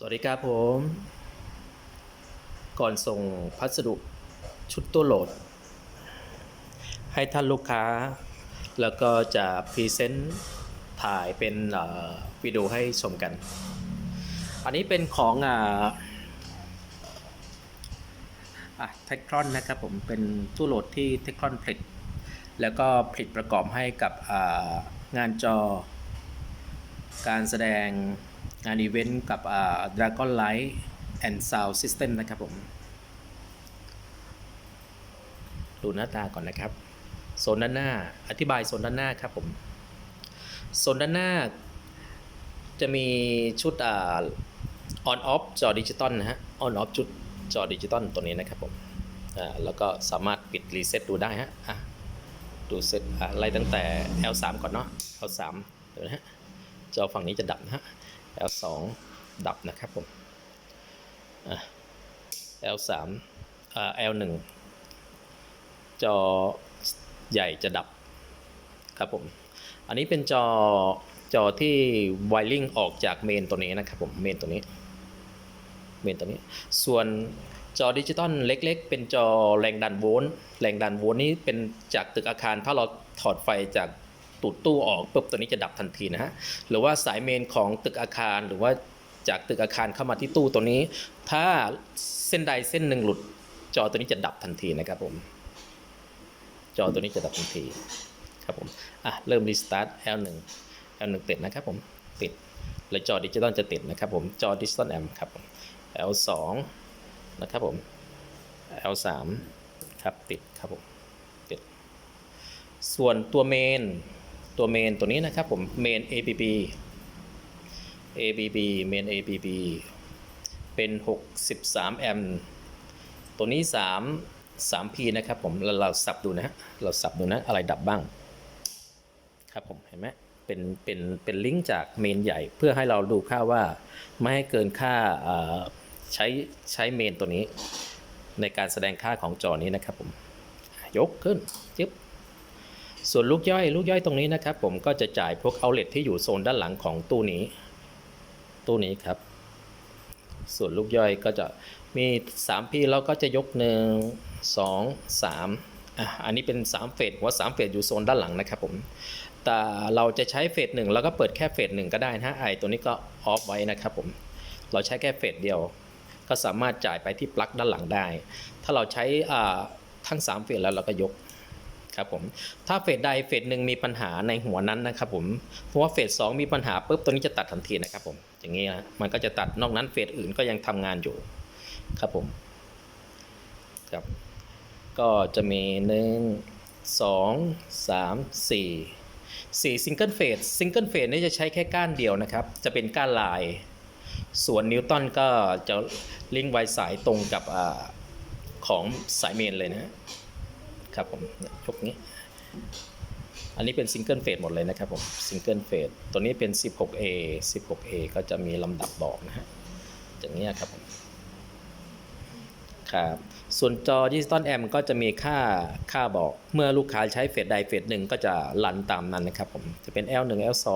สวัสดีครับผม ก่อนส่งพัสดุชุดตัวโหลด ให้ท่านลูกค้า แล้วก็จะพรีเซนต์ถ่ายเป็นวิดีโอให้ชมกัน อันนี้เป็นของอ่าอะเทคทรอนนะครับผมเป็นตู้โหลดที่เทคทรอนผลิต แล้วก็ผลิตประกอบให้กับงานจอ การแสดง งานอีเวนต์กับอ่า Dragon Light and Sound System นะครับผม ดูหน้าตาก่อนนะครับ โซนด้านหน้า อธิบายโซนด้านหน้าครับผม โซนด้านหน้า จะมีชุดอ่า on off จอดิจิตอลนะฮะ on off ชุดจอดิจิตอลตัวนี้นะครับผมแล้วก็สามารถปิดรีเซ็ตดูได้ฮะะดูเซ็ตอะไล่ตั้งแต่ L3 ก่อนเนาะ L3 เดี๋ยวนะฮะจอฝั่งนี้จะดับนะฮะ L2 ดับนะครับผมอะ L3 อ่า L1 จอใหญ่จะดับครับผม อันนี้เป็นจอจอที่ไวริงออกจากเมนตัวนี้นะครับผมเมนตัวนี้เมนตัวนี้ ส่วนจอดิจิตอลเล็กๆ เป็นจอแรงดันโวลต์แรงดันโวลต์นี้เป็นจากตึกอาคารถ้าเราถอดไฟจาก ตูดตู้ออกปุ๊บตัวนี้จะดับทันทีนะฮะหรือว่าสายเมนของตึกอาคารหรือว่าจากตึกอาคารเข้ามาที่ตู้ตัวนี้ ถ้าเส้นใดเส้นหนึ่งหลุด จอตัวนี้จะดับทันทีนะครับผมจอตัวนี้จะดับทันทีครับผมอะเริ่มรีสตาร์ท L1 L1 ติดนะครับผมติดและจอดิจิตอลจะติดนะครับผมจอดิจิตอลแอมครับ L2 นะครับผม L3 ครับติดครับผมติดส่วนตัวเมน ตัวเมนตัวนี้นะครับผมเมน ABB ABB เมน ABB เป็น 63 แอมป์ตัวนี้ 3 3P นะครับผมเราเราสับดูนะฮะเราสับดูนะอะไรดับบ้าง ครับผมเห็นไหมเป็นเป็นเป็นลิงก์จากเมนใหญ่เพื่อให้เราดูค่าว่าไม่ให้เกินค่าใช้ใช้เมนตัวนี้ ในการแสดงค่าของจอนี้นะครับผม ยกขึ้นจึ๊บ ส่วนลูกย่อยลูกย่อยตรงนี้นะครับ ผมก็จะจ่ายพวกเอาเล t ที่อยู่โซนด้านหลังของตู้นี้ ตู้นี้ครับ ส่วนลูกย่อยก็จะมี 3P เราก็จะยก 1 2 3อะอันนี้เป็น 3 เฟสหัว3เฟสอยู่โซนด้านหลังนะครับผมแต่เราจะใช้เฟสหนึ่งแล้วก็เปิดแค่เฟสหนึ่งก็ได้นะไอตัวนี้ก็ออฟไว้นะครับผมเราใช้แค่เฟสเดียว ก็สามารถจ่ายไปที่ปลั๊กด้านหลังได้ ถ้าเราใช้ทั้ง3เฟสแล้วเราก็ยก ครับผมถ้าเฟสใดเฟสหนึ่งมีปัญหาในหัวนั้นนะครับผมเพราะว่าเฟสสองมีปัญหาปุ๊บตัวนี้จะตัดทันทีนะครับผมอย่างนี้นะมันก็จะตัดนอกนั้นเฟสอื่นก็ยังทำงานอยู่ครับผมครับก็จะมีหนึ่งสองสามสี่สี่ซิงเกิลเฟสซิงเกิลเฟสนี่จะใช้แค่ก้านเดียวนะครับ จะเป็นก้านลาย ส่วนนิวตันก็จะลิงก์ไวสายตรงกับอของสายเมนเลยนะ ครับผมเนี่ยยกนี้ อันนี้เป็นซิงเกิลเฟสหมดเลยนะครับผมซิงเกิลเฟสตัวนี้เป็น 16A 16A ก็จะมีลำดับบอกนะฮะอย่างนี้ครับผมครับส่วนจอดิจิตอลแอมก็จะมีค่าค่าบอกเมื่อลูกค้าใช้เฟสใดเฟสหนึ่งก็จะรันตามนั้นนะครับผมจะเป็น L1 L2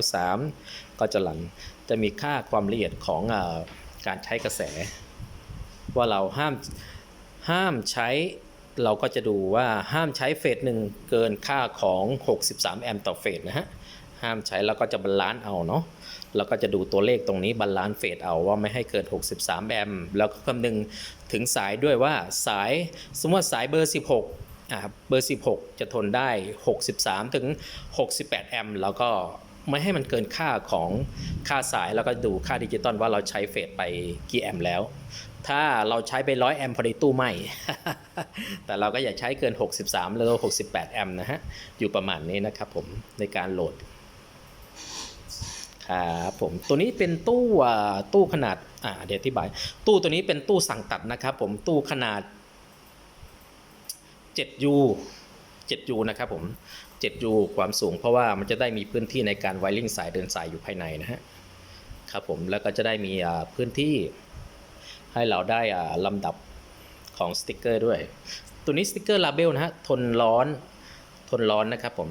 L3 ก็จะรันจะมีค่าความละเอียดของอการใช้กระแส ว่าเราห้ามห้ามใช้ เราก็จะดูว่าห้ามใช้เฟสหนึ่งเกินค่าของ 63 แอมป์ต่อเฟสนะฮะ ห้ามใช้แล้วก็จะบาลานซ์เอาเนาะเราก็จะดูตัวเลขตรงนี้บาลานซ์เฟสเอาว่าไม่ให้เกิน 63 แอมป์แล้วก็คำนึงถึงสายด้วยว่าสายสมมติว่าสายเบอร์ 16อ่าเบอร์ 16 จะทนได้ 63 ถึง 68 แอมป์แล้วก็ ไม่ให้มันเกินค่าของค่าสายแล้วก็ดูค่าดิจิตอลว่าเราใช้เฟสไปกี่แอมป์แล้ว ถ้าเราใช้ไป100แอมพอดีตู้ไหมแต่เราก็อย่าใช้เกิน 63แล้วก็68 แอมป์นะฮะ อยู่ประมาณนี้นะครับผมในการโหลดครับผมตัวนี้เป็นตู้ตู้ขนาดอ่าเดี๋ยวอธิบาย ตู้ตัวนี้เป็นตู้สั่งตัดนะครับผมตู้ขนาด 7U 7U นะครับผม 7U ความสูง เพราะว่ามันจะได้มีพื้นที่ในการไวริงสายเดินสายอยู่ภายในนะฮะครับผมแล้วก็จะได้มีพื้นที่ให้เราได้ลำดับของสติกเกอร์ด้วย ตัวนี้สติกเกอร์ลาเบลนะฮะทนร้อน ทนร้อนนะครับผม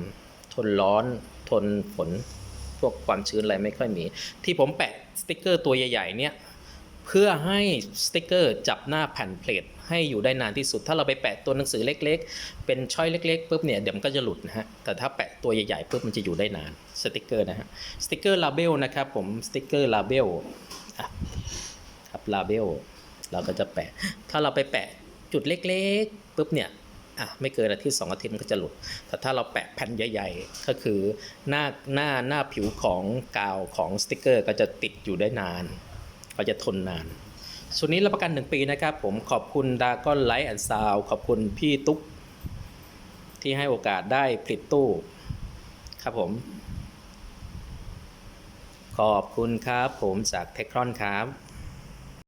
ทนร้อนทนฝนพวกความชื้นอะไรไม่ค่อยมี ที่ผมแปะสติกเกอร์ตัวใหญ่ๆเนี่ย เพื่อให้สติกเกอร์จับหน้าแผ่นเพลทให้อยู่ได้นานที่สุด ถ้าเราไปแปะตัวหนังสือเล็ก ๆ เป็นช้อยเล็กๆปุ๊บเนี่ยเดี๋ยวมันก็จะหลุดนะฮะ แต่ถ้าแปะตัวใหญ่ๆปุ๊บมันจะอยู่ได้นานสติกเกอร์นะฮะสติกเกอร์ลาเบลนะครับผมสติกเกอร์ลาเบลครับลาเบลเราก็จะแปะ ถ้าเราไปแปะจุดเล็กๆปุ๊บเนี่ยอะไม่เกินอาทิตย์สองอาทิตย์มันก็จะหลุด แต่ถ้าเราแปะแผ่นใหญ่ ๆ ก็คือหน้าหน้าหน้าผิวของกาวของสติกเกอร์ ก็จะติดอยู่ได้นาน ราจะทนนานส่วนนี้รับประกัน 1 ปีนะครับ ผมขอบคุณดาก้อนไลท์แอนด์ซาวขอบคุณพี่ตุ๊ก ที่ให้โอกาสได้ผลิตตู้ ครับผม ขอบคุณครับผมจากเทคครอนครับ